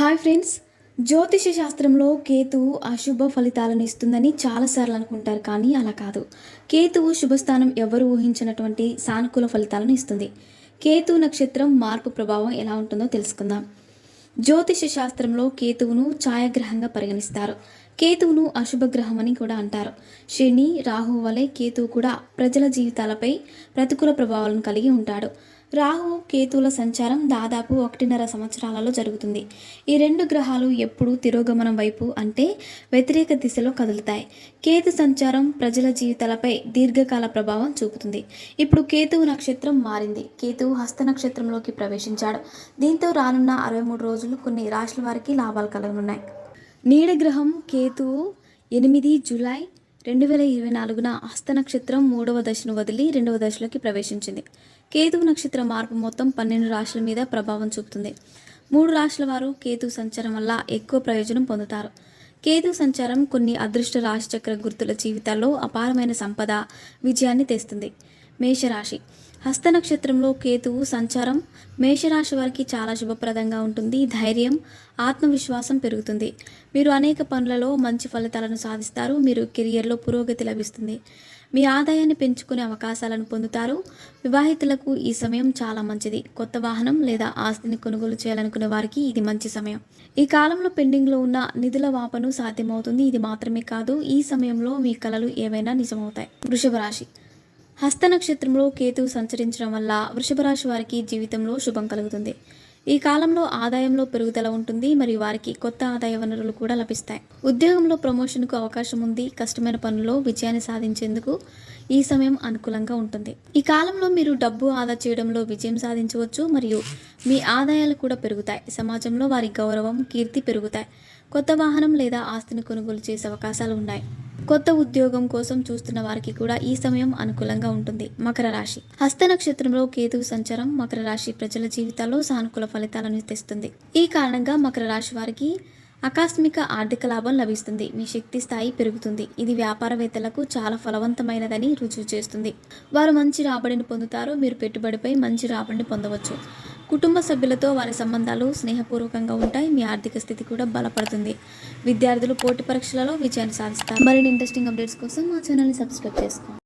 Hi friends. జ్యోతిష శాస్త్రంలో కేతువు అశుభ ఫలితాలను ఇస్తుందని చాలాసార్లు అనుకుంటారు కానీ అలా కాదు. కేతువు శుభస్థానం ఎవరు ఊహించినటువంటి సానుకూల ఫలితాలను ఇస్తుంది. కేతు నక్షత్రం మార్పు ప్రభావం ఎలా ఉంటుందో తెలుసుకుందాం. జ్యోతిష శాస్త్రంలో కేతువును ఛాయాగ్రహంగా పరిగణిస్తారు. కేతువును అశుభ గ్రహం అని కూడా అంటారు. శని రాహు వలె కేతువు కూడా ప్రజల జీవితాలపై ప్రతికూల ప్రభావాలను కలిగి ఉంటాడు. రాహు కేతువుల సంచారం దాదాపు ఒకటిన్నర సంవత్సరాలలో జరుగుతుంది. ఈ రెండు గ్రహాలు ఎప్పుడూ తిరోగమనం వైపు అంటే వ్యతిరేక దిశలో కదులుతాయి. కేతు సంచారం ప్రజల జీవితాలపై దీర్ఘకాల ప్రభావం చూపుతుంది. ఇప్పుడు కేతువు నక్షత్రం మారింది. కేతువు హస్త నక్షత్రంలోకి ప్రవేశించాడు. దీంతో రానున్న అరవై మూడు రోజులు కొన్ని రాశుల వారికి లాభాలు కలగనున్నాయి. నీడ గ్రహం కేతువు ఎనిమిది జూలై రెండు వేల ఇరవై నాలుగున హస్త నక్షత్రం మూడవ దశను వదిలి రెండవ దశలోకి ప్రవేశించింది. కేతువు నక్షత్ర మార్పు మొత్తం పన్నెండు రాశుల మీద ప్రభావం చూపుతుంది. మూడు రాశుల వారు కేతు సంచారం వల్ల ఎక్కువ ప్రయోజనం పొందుతారు. కేతు సంచారం కొన్ని అదృష్ట రాశిచక్ర గుర్తుల జీవితాల్లో అపారమైన సంపద విజయాన్ని తెస్తుంది. మేషరాశి. హస్త నక్షత్రంలో కేతువు సంచారం. మేషరాశి వారికి చాలా శుభప్రదంగా ఉంటుంది. ధైర్యం ఆత్మవిశ్వాసం పెరుగుతుంది. మీరు అనేక పనులలో మంచి ఫలితాలను సాధిస్తారు. మీరు కెరియర్లో పురోగతి లభిస్తుంది. మీ ఆదాయాన్ని పెంచుకునే అవకాశాలను పొందుతారు. వివాహితులకు ఈ సమయం చాలా మంచిది. కొత్త వాహనం లేదా ఆస్తిని కొనుగోలు చేయాలనుకునే వారికి ఇది మంచి సమయం. ఈ కాలంలో పెండింగ్లో ఉన్న నిధుల వాపను సాధ్యమవుతుంది. ఇది మాత్రమే కాదు ఈ సమయంలో మీ కలలు ఏవైనా నిజమవుతాయి. వృషభ రాశి హస్త నక్షత్రంలో కేతువు సంచరించడం వల్ల వృషభ రాశి వారికి జీవితంలో శుభం కలుగుతుంది. ఈ కాలంలో ఆదాయంలో పెరుగుదల ఉంటుంది. మరియు వారికి కొత్త ఆదాయ వనరులు కూడా లభిస్తాయి. ఉద్యోగంలో ప్రమోషన్కు అవకాశం ఉంది. కష్టమైన పనుల్లో విజయాన్ని సాధించేందుకు ఈ సమయం అనుకూలంగా ఉంటుంది. ఈ కాలంలో మీరు డబ్బు ఆదా చేయడంలో విజయం సాధించవచ్చు. మరియు మీ ఆదాయాలు కూడా పెరుగుతాయి. సమాజంలో వారి గౌరవం కీర్తి పెరుగుతాయి. కొత్త వాహనం లేదా ఆస్తిని కొనుగోలు చేసే అవకాశాలు ఉన్నాయి. కొత్త ఉద్యోగం కోసం చూస్తున్న వారికి కూడా ఈ సమయం అనుకూలంగా ఉంటుంది. మకర రాశి. హస్త నక్షత్రంలో కేతువు సంచారం మకర రాశి ప్రజల జీవితాల్లో సానుకూల ఫలితాలను తెస్తుంది. ఈ కారణంగా మకర రాశి వారికి ఆకస్మిక ఆర్థిక లాభం లభిస్తుంది. మీ శక్తి స్థాయి పెరుగుతుంది. ఇది వ్యాపారవేత్తలకు చాలా ఫలవంతమైనదని రుజువు చేస్తుంది. వారు మంచి రాబడిని పొందుతారు మీరు పెట్టుబడిపై మంచి రాబడిని పొందవచ్చు. కుటుంబ సభ్యులతో వారి సంబంధాలు స్నేహపూర్వకంగా ఉంటాయి. మీ ఆర్థిక స్థితి కూడా బలపడుతుంది. విద్యార్థులు పోటీ పరీక్షలలో విజయాన్ని సాధిస్తారు. మరిన్ని ఇంట్రెస్టింగ్ అప్డేట్స్ కోసం మా ఛానల్ని సబ్స్క్రైబ్ చేసుకోండి.